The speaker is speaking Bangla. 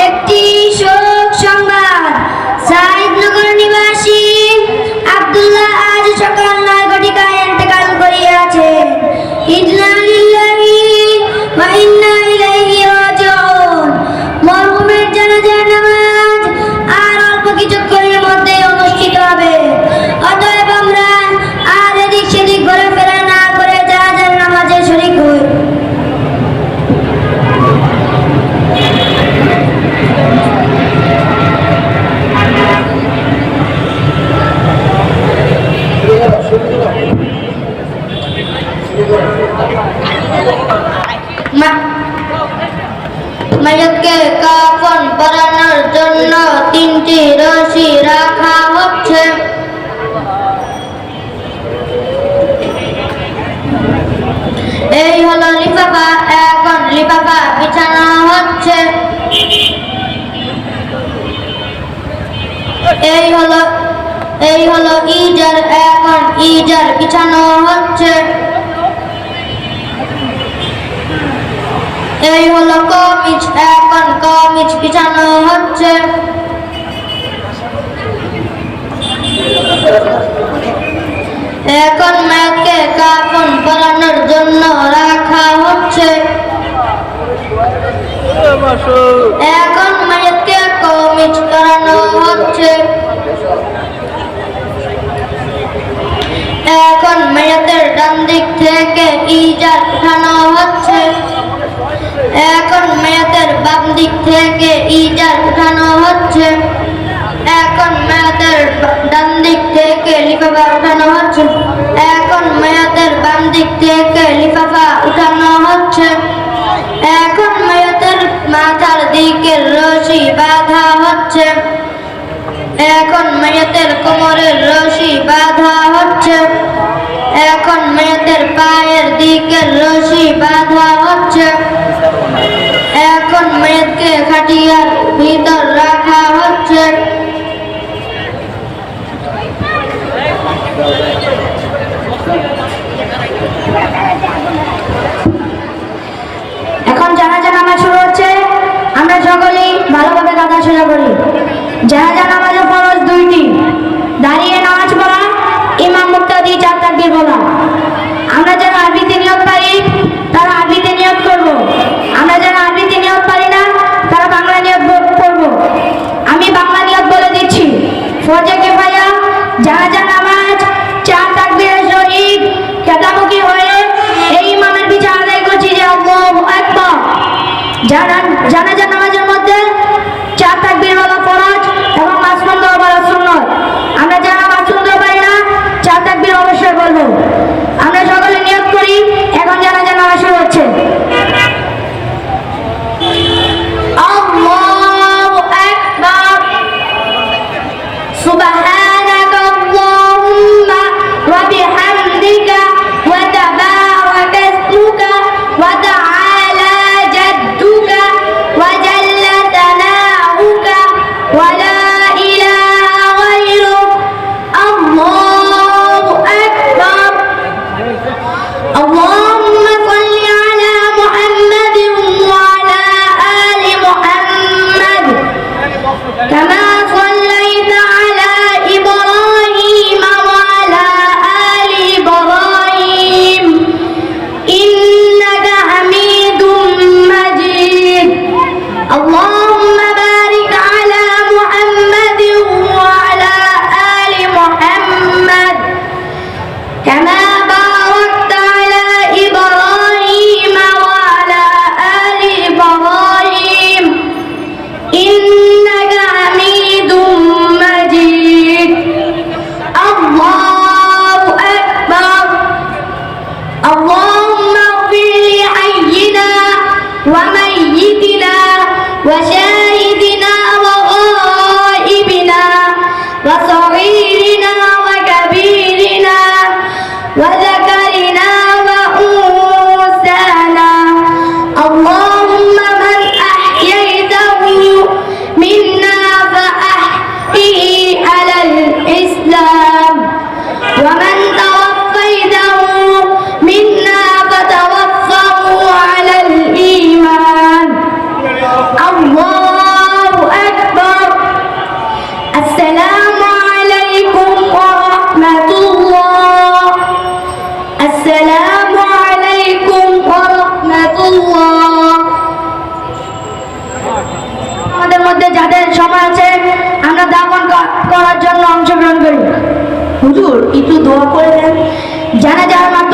একটি মাইয়াকে কাফন পরানোর জন্য তিনটি রশি রাখা হচ্ছে। এই হলো লিফাফা, এখন লিফাফা বিছানো হচ্ছে। এই হলো এই হলো ইজার, এখন ইজার বিছানো হচ্ছে। এই হলো কমিজ এখন কমিজ বিছানো হচ্ছে? এখন মাকে কাফন পরানোর জন্য রাখা হচ্ছে। এখন মাকে কমিজ করানো হচ্ছে। এখন মেয়েদের ডান দিক থেকে ইজার উঠানো হচ্ছে এখন মেয়েদের বাম দিক থেকে ইজার উঠানো হচ্ছে। এখন মেয়েদের ডান দিক থেকে লিফাফা উঠানো হচ্ছে। এখন মেয়েদের বাম দিক থেকে লিফাফা উঠানো হচ্ছে। এখন মেয়েদের মাথার দিকে রশি বাঁধা হচ্ছে। এখন মেয়েদের কোমরের রশি বাঁধা হচ্ছে। এখন মেয়েদের পায়ের দিকে রশি বাঁধা হচ্ছে। काठीयार मी দোয়া করে দেন জানাজার মাধ্যমে